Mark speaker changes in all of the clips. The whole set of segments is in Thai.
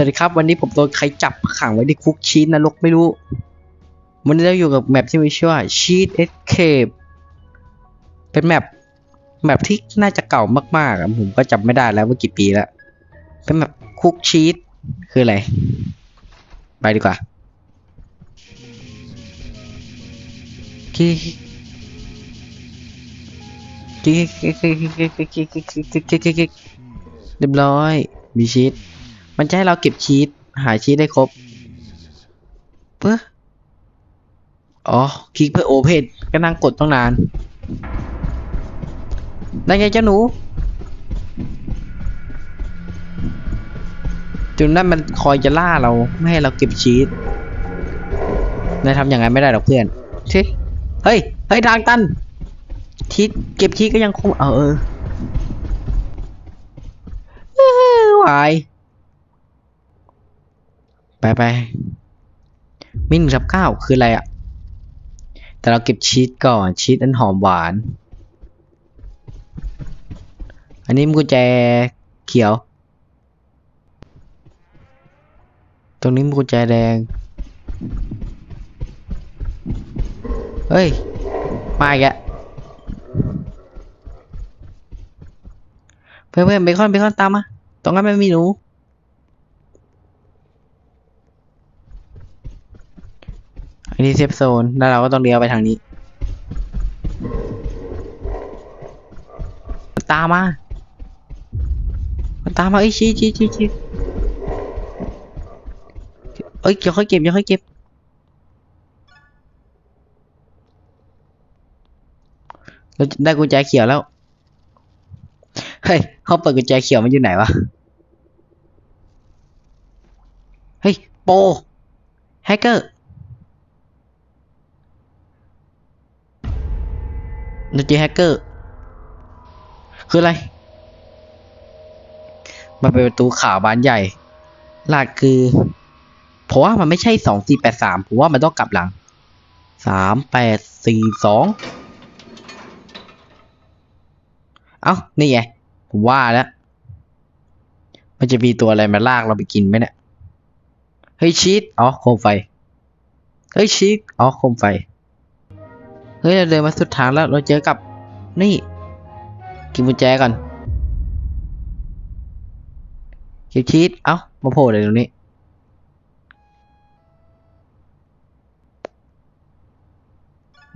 Speaker 1: สวัสดีครับวันนี้ผมโดนใครจับขังไว้ในคุกชีสนรกไม่รู้ วันนี้เราอยู่กับแมปที่มีชื่อว่าชีสเอ็กเคเป็นแมปแมปที่น่าจะเก่ามากๆผมก็จำไม่ได้แล้วว่ากี่ปีแล้ว เป็นแมปคุกชีสคืออะไร ไปดีกว่ากิ๊กกิ๊กกิ๊กกิ๊กกิ๊กกิ๊กกิ๊กเรียบร้อยมีชีส มันจะให้เราเก็บชีสหาชีสได้ครบเพื่ออ๋อ คลิกเพื่อโอเพนก็นั่งกดต้องนานนั่นไงเจ้าหนูจนนั่นมันคอยจะล่าเราไม่ให้เราเก็บชีสนายทำอย่างนั้นไม่ได้หรอกเพื่อนชิเฮ้ย เฮ้ยทางตันชีสเก็บชีสก็ยังคง เออเออวาย ไปไปมินกับข้าวคืออะไรอะ แต่เราเก็บชีสก่อน ชีสอันหอมหวาน อันนี้มันกุญแจเขียว ตรงนี้มันกุญแจแดง เฮ้ย มาอีกแล้วเพื่อนเพื่อนเบคอนเบคอนตามมา ตรงนั้นไม่มีหนู อันนี้เซฟโซน แล้วเราก็ต้องเลี้ยวไปทางนี้มันตามมามันตามมาเอ้ยชี้ชี้ชี้ชี้เอ้ยเดี๋ยวค่อยเก็บเดี๋ยวค่อยเก็บ เราได้กุญแจเขียวแล้ว เฮ้ยเขาเปิดกุญแจเขียวมันอยู่ไหนวะ เฮ้ย โป แฮกเกอร์ นจีแฮกเกอร์ คืออะไร มันเป็นประตูขาวบานใหญ่ หลักคือผมว่ามันไม่ใช่สองสี่แปดสามผมว่ามันต้องกลับหลังสามแปดสี่สองเอ้า นี่ไง ผมว่าแล้ว มันจะมีตัวอะไรมาลากเราไปกินไหมเนี่ย เฮ้ยชีสอ๋อโคมไฟ เฮ้ยชีสอ๋อโคมไฟ เฮ้ยเราเดินมาสุดทางแล้วเราเจอกับนี่ กินกุญแจก่อนเก็บชีสเอ้ามาโผล่เลยตรงนี้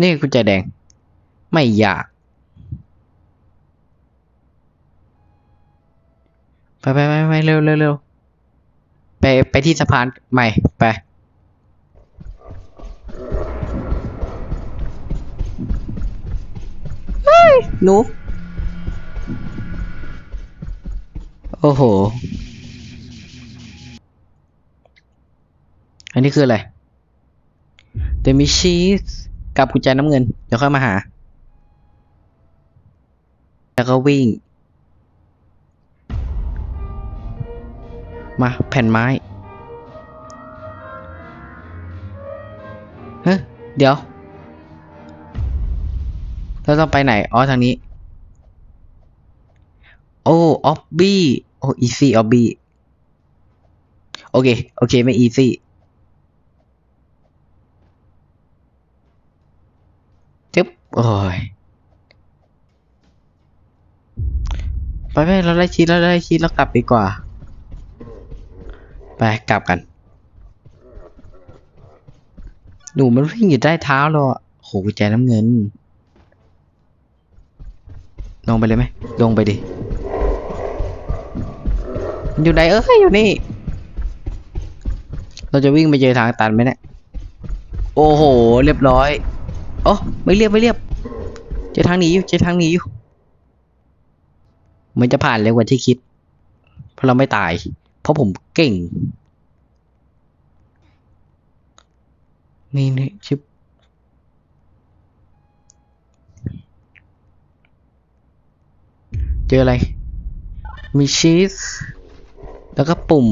Speaker 1: นี่กุญแจแดง ไม่อยาก ไปไปไปไปเร็วเร็วเร็วไปไปที่สะพานใหม่ไป หนูโอ้โห อันนี้คืออะไรเดมิชีสกับกุญแจน้ำเงิน เดี๋ยวค่อยมาหา แล้วก็วิ่ง มาแผ่นไม้ เฮ้ยเดี๋ยว เราต้องไปไหน อ๋อ ทางนี้ โอ้ออบบี้โอ้อีซี่ออบบี้โอเค โอเค ไม่อีซี่จึ๊บ โอ้ย ไปไปเราได้ชีสเราได้ชีสเรากลับดีกว่า ไปกลับกัน หนูมันวิ่งอยู่ใต้เท้าเราอะโหกุญแจน้ำเงิน ลงไปเลยไหมลงไปดิอยู่ไหนเอ้ยอยู่นี่ เราจะวิ่งไปเจอทางตันไหมเนี่ยโอ้โห เรียบร้อยโอ้ไม่เรียบไม่เรียบเจอทางหนีอยู่เจอทางหนีอยู่มันจะผ่านเร็วกว่าที่คิด เพราะเราไม่ตาย เพราะผมเก่งนี่นี่ชิบ จออะไร มีชีส แล้วก็ปุ่ม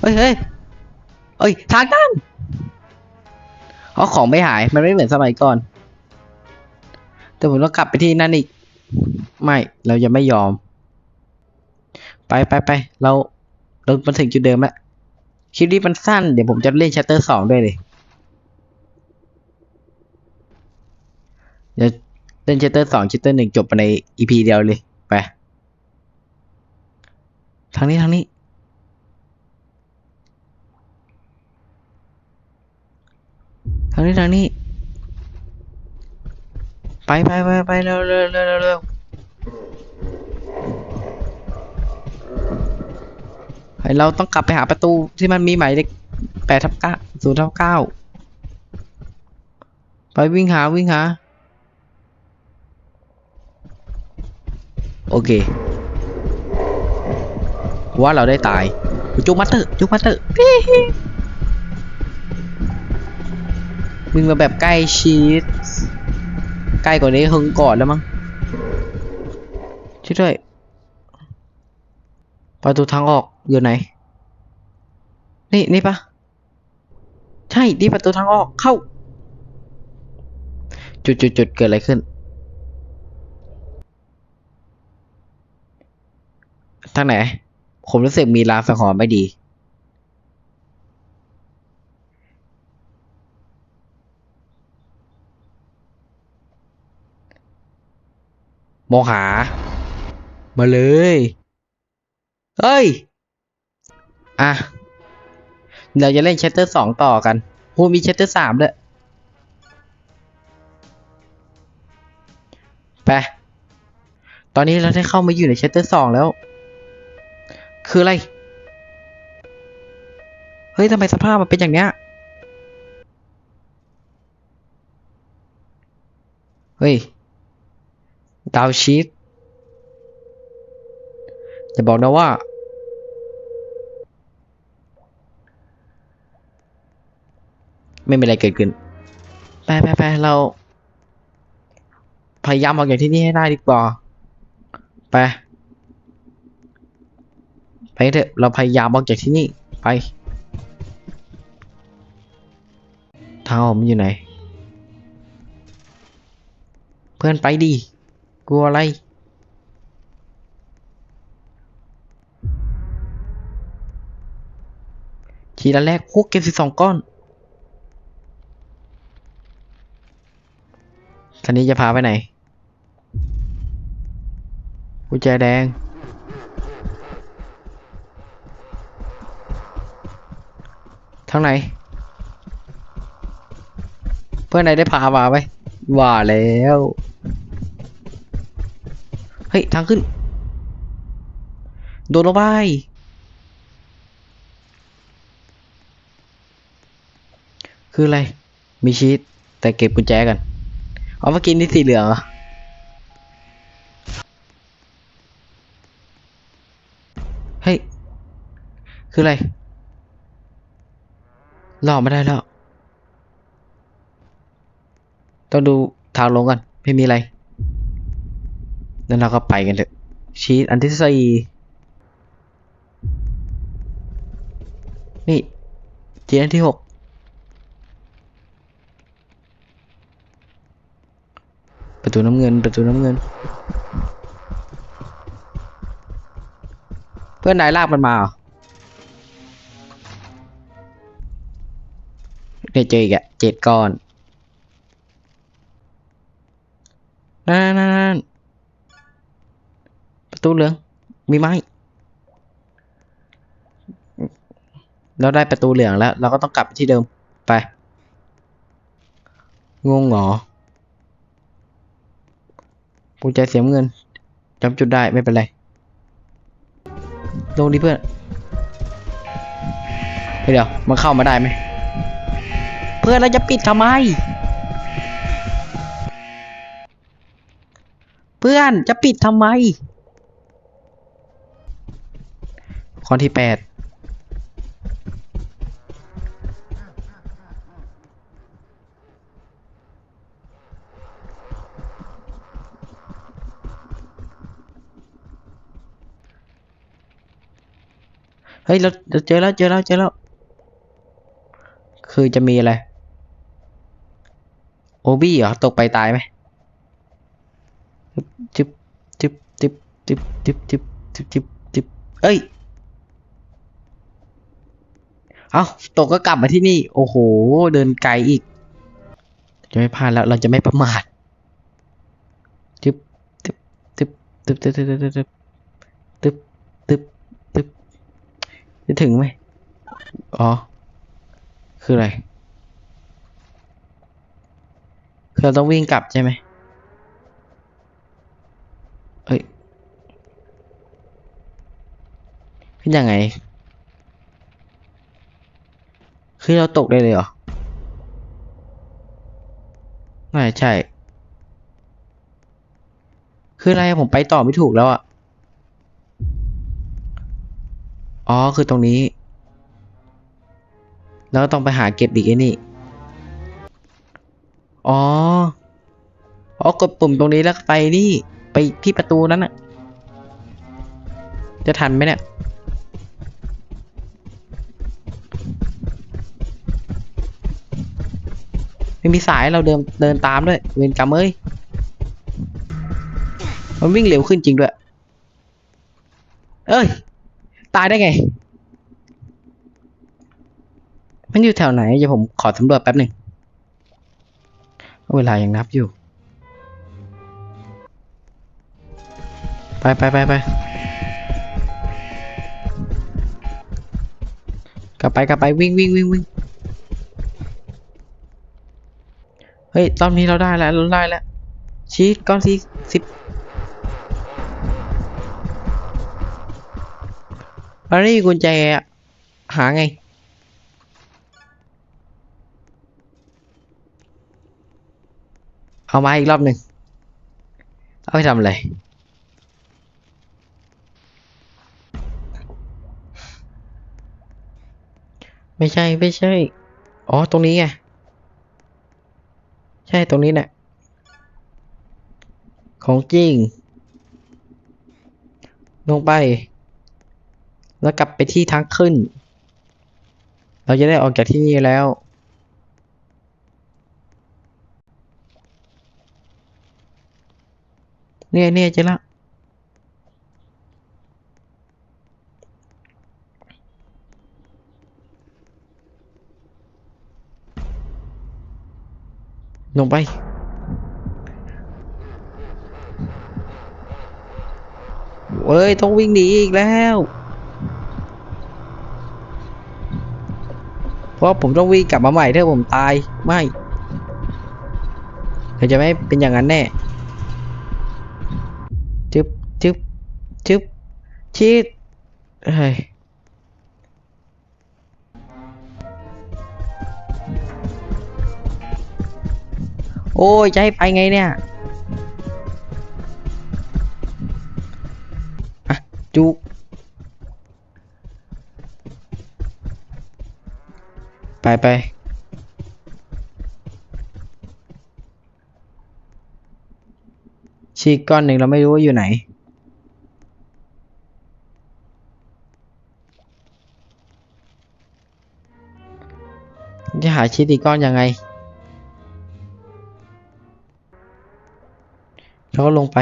Speaker 1: เฮ้ยเฮ้ยเอ้ย ทางตันอ๋อของไม่หาย มันไม่เหมือนสมัยก่อน แต่ผมต้องกลับไปที่นั่นอีก ไม่ เราจะไม่ยอม ไปไปไป เรา เรามาถึงจุดเดิมแล้ว คลิปนี้มันสั้น เดี๋ยวผมจะเล่นชัตเตอร์สองด้วยเลย เดี๋ยวเล่นชัตเตอร์สองเชตเตอร์หนึ่งจบไปในอีพีเดียวเลย ไป ทางนี้ทางนี้ ทางนี้ทางนี้ ไปไปไปไปเร็วเร็วเร็วเร็วเราต้องกลับไปหาประตูที่มันมีหมายเลขแปดทับเก้าศูนย์ทับเก้าไปวิ่งหาวิ่งหา โอเค ว่าเราได้ตายจุกมัตเตอร์จุกมัตเตอร์วิ่งมาแบบใกล้ชิดใกล้กว่านี้หึงกอนแล้วมั้งช่วยด้วยประตูทางออกอยู่ไหน นี่นี่ปะใช่นี่ประตูทางออกเข้า จุดจุดจุดเกิดอะไรขึ้น ทางไหน ผมรู้สึกมีลางสังหรณ์ไม่ดี มองหา มาเลย เฮ้ย อะ เราจะเล่น Chapter สองต่อกันโหมี Chapter สามด้วยไป ตอนนี้เราได้เข้ามาอยู่ใน Chapter สองแล้ว คืออะไร เฮ้ยทำไมสภาพมันเป็นอย่างเนี้ย เฮ้ย ดาวชีตจะบอกนะว่าไม่มีอะไรเกิดขึ้น ไปไปไปเรา พยายามออกจากที่นี่ให้ได้ดีกว่า ไป ไปเถอะเราพยายามออกจากที่นี่ไปทางออกมันอยู่ไหน เพื่อนไปดีกลัวอะไร ทีละแรกโอ้เก็บสิบสองก้อนคันนี้จะพาไปไหนกุญแจแดง ทางไหน เพื่อนไหนได้พามาไหมว่าแล้ว เฮ้ย ทางขึ้น โดนลงไปคืออะไร มีชีสแต่เก็บกุญแจกันเอามากินที่สีเหลืองเหรอเฮ้ย คืออะไร ลอกไม่ได้แล้ว ต้องดูทางลงกัน ไม่มีอะไร แล้วเราก็ไปกันเถอะ ชีสอันที่สี่นี่ชีสอันที่หกประตูน้ำเงิน ประตูน้ำเงิน เพื่อนนายลากมันมาเหรอ เนี่ยเจออีกอะเจ็ดก้อนนั่นนั่นนั่นประตูเหลือง มีไม้ เราได้ประตูเหลืองแล้ว เราก็ต้องกลับไปที่เดิมไป งงเหรอกุญแจเสียเงินจำจุดได้ไม่เป็นไร ลงดิเพื่อนเดี๋ยว มันเข้ามาได้ไหม พื่อนเราจะปิดทำไม เพื่อนจะปิดทำไม ข้อที่แปดเฮ้ยเราเราเจอแล้วเจอแล้วเจอแล้ว คือจะมีอะไร โอบี้เหรอ ตกไปตายไหมจิบจิบจิบจิบจิบจิบจิบจิบจิบเอ้ย เอาตกก็กลับมาที่นี่ โอ้โห เดินไกลอีก จะไม่พลาดแล้ว เราจะไม่ประมาทจิบจิบจิบจิบจิบจิบจิบจิบจิบจิบจิบจะถึงไหม อ๋อ คืออะไร คือ เราต้องวิ่งกลับใช่ไหมเอ้ย ขึ้นยังไงคือเราตกได้เลยเหรอ ไม่ใช่ คืออะไรผมไปต่อไม่ถูกแล้วอะ อ๋อ คือตรงนี้ แล้วต้องไปหาเก็บอีกไอ้นี่ อ๋อ อ๋อกดปุ่มตรงนี้แล้วไปนี่ ไปที่ประตูนั้นน่ะจะทันไหมเนี่ย ไม่มีสายเราเดินเดินตามด้วย เวรกรรมเอ้ย มันวิ่งเร็วขึ้นจริงด้วย เอ้ย ตายได้ไง มันอยู่แถวไหน เดี๋ยวผมขอสำรวจแป๊บหนึ่ง เวลายังนับอยู่ ไปไปไปไปกลับไปกลับไปวิ่งวิ่งวิ่งวิ่งเฮ้ยตอนนี้เราได้แล้วเราได้แล้วชีสก้อนที่สิบแล้วนี่กุญแจอะหาไง เอามาอีกรอบหนึ่งเอาไปทำอะไรไม่ใช่ไม่ใช่ อ๋อ ตรงนี้ไง ใช่ตรงนี้แหละ ของจริง ลงไป แล้วกลับไปที่ทางขึ้น เราจะได้ออกจากที่นี่แล้ว เนี่ยเนี่ยจอละลงไปเว้ย ต้องวิ่งหนีอีกแล้ว เพราะผมต้องวิ่งกลับมาใหม่ถ้าผมตาย ไม่เราจะไม่เป็นอย่างนั้นแน่ Chúp chúp chúp. Chết hey Ôi cháy bay ngay nè. À chú. Bye bye. ชีกก้อนหนึ่งเราไม่รู้ว่าอยู่ไหน จะหาชีสอีกก้อนยังไงแล้วก็ลงไป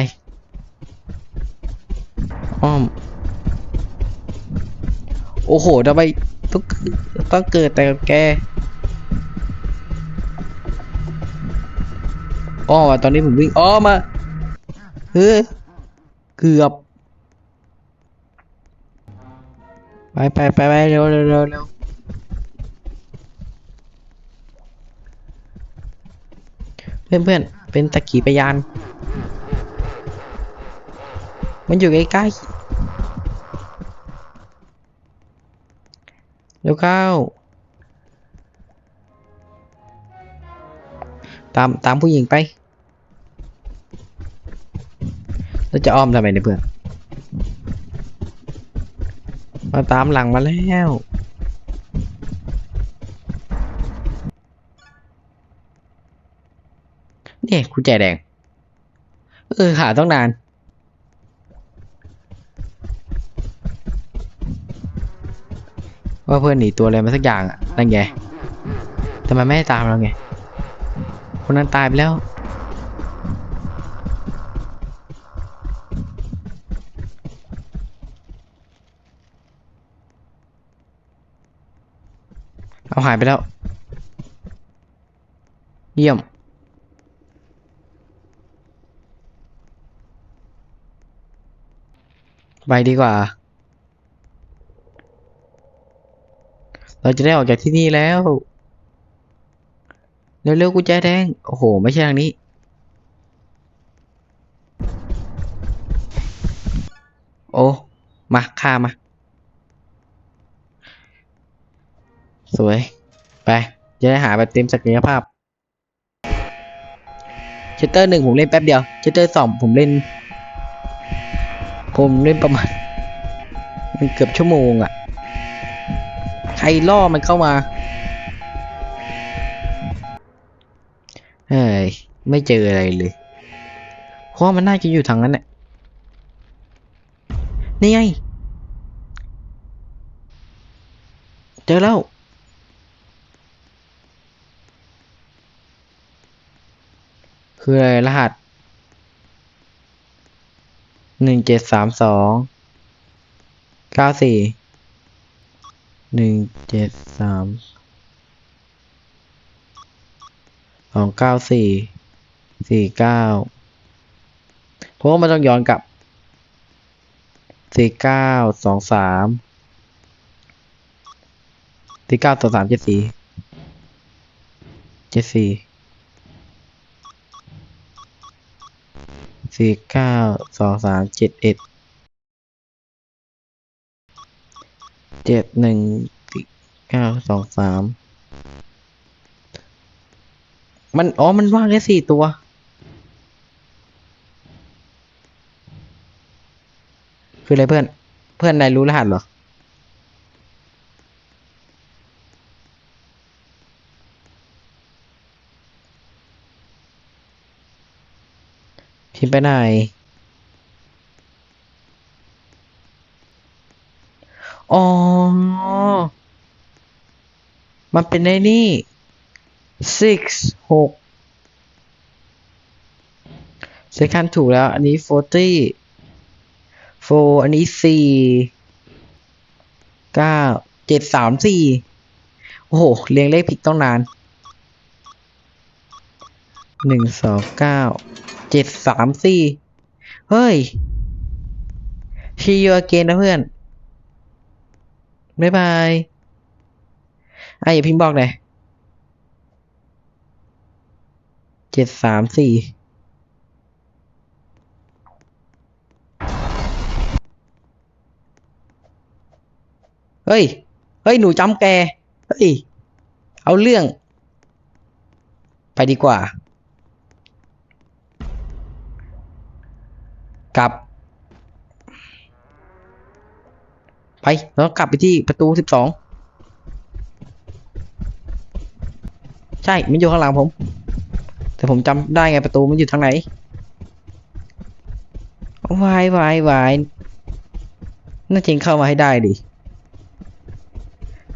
Speaker 1: อ้อม โอ้โหทำไมต้องต้องเกิดแต่กับแกอ้อมตอนนี้ผมวิ่งอ้อมมา เฮ้ยเกือบ ไปไปไปไปเร็วเร็วเร็วเร็วเพื่อนเพื่อนเป็นตะขีพยาน มันอยู่ใกล้ๆเร็วเข้า ตามตามผู้หญิงไป แล้วจะอ้อมทำไมเนี่ยเพื่อน มาตามหลังมาแล้ว เนี่ยกุญแจแดง เออหาต้องนานว่าเพื่อนหนีตัวอะไรมาสักอย่างอะนั่นไงทำไมไม่ให้ตามเราไง คนนั้นตายไปแล้ว เอาหายไปแล้ว เยี่ยม ไปดีกว่า เราจะได้ออกจากที่นี่แล้ว เร็วๆกุญแจแดง โอ้โห ไม่ใช่ทางนี้โอ้ มาฆ่ามา สวย ไป จะได้หาแบบเต็มศักยภาพเชตเตอร์หนึ่งผมเล่นแป๊บเดียวเชตเตอร์สองผมเล่น ผมเล่นประมาณมันเกือบชั่วโมงอะ่ะ ใครล่อมันเข้ามาเฮ้ยไม่เจออะไรเลยเพราะมันน่าจะอยู่ทางนั้นแหละนี่ไง เจอแล้ว คืออะไรรหัสหนึ่งเจ็ดสามสองเก้าสี่หนึ่งเจ็ดสามสองเก้าสี่สี่เก้าเพราะว่ามันต้องย้อนกลับสี่เก้าสองสามสี่เก้าสองสามเจ็ดสี่เจ็ดสี่ สี่เก้าสองสามเจ็ดเอ็ดเจ็ดหนึ่งสี่เก้าสองสามมัน อ๋อ มันว่างแค่สี่ตัว คืออะไรเพื่อน เพื่อนนายรู้รหัสเหรอ พิมพ์ไปไหน อ๋อ มันเป็นในนี่ six หก second ถูกแล้ว อันนี้ forty four อันนี้สี่เก้าเจ็ดสามสี่โอ้โห เรียงเลขผิดต้องนาน หนึ่งสองเก้าเจ็ดสามสี่เฮ้ย see you again นะเพื่อน บ๊ายบายไอะอย่าพิมพ์บอกเลยเจ็ดสามสี่เฮ้ย เฮ้ย หนูจำแก เฮ้ย เอาเรื่อง ไปดีกว่า กลับ ไปแล้วกลับไปที่ประตูสิบสองใช่มันอยู่ข้างหลังผม แต่ผมจำได้ไงประตูมันอยู่ทางไหนวายวายวายน่าจริงเข้ามาให้ได้ดิ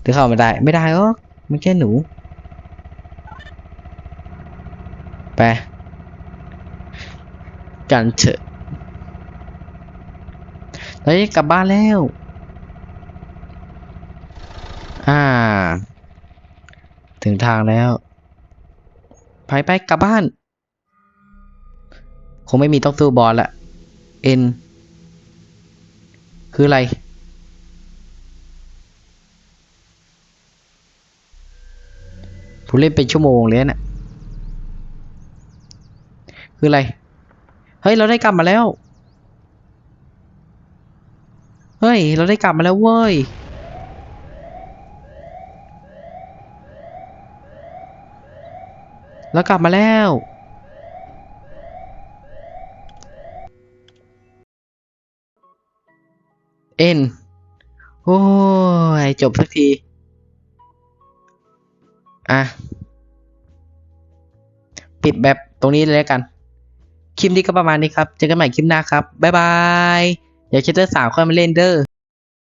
Speaker 1: หรือเข้ามาได้ ไม่ได้หรอกมันแค่หนู ไป กันเถอะ เราจะกลับบ้านแล้ว อ่า ถึงทางแล้วไปไปกลับบ้าน คงไม่มีต้องสู้บอลละ N คืออะไรผมเล่นเป็นชั่วโมงเลยนะ่ะ คืออะไร เฮ้ย เราได้กลับมาแล้ว เฮ้ย เราได้กลับมาแล้วเว้ยเรากลับมาแล้ว เอ็น โอ้ย จบสักที อะ ปิดแบบตรงนี้เลยแล้วกัน คลิปนี้ก็ประมาณนี้ครับ เจอกันใหม่คลิปหน้าครับ บ๊ายบาย เดี๋ยวเชตเตอร์สาวค่อยมาเล่นเด้อ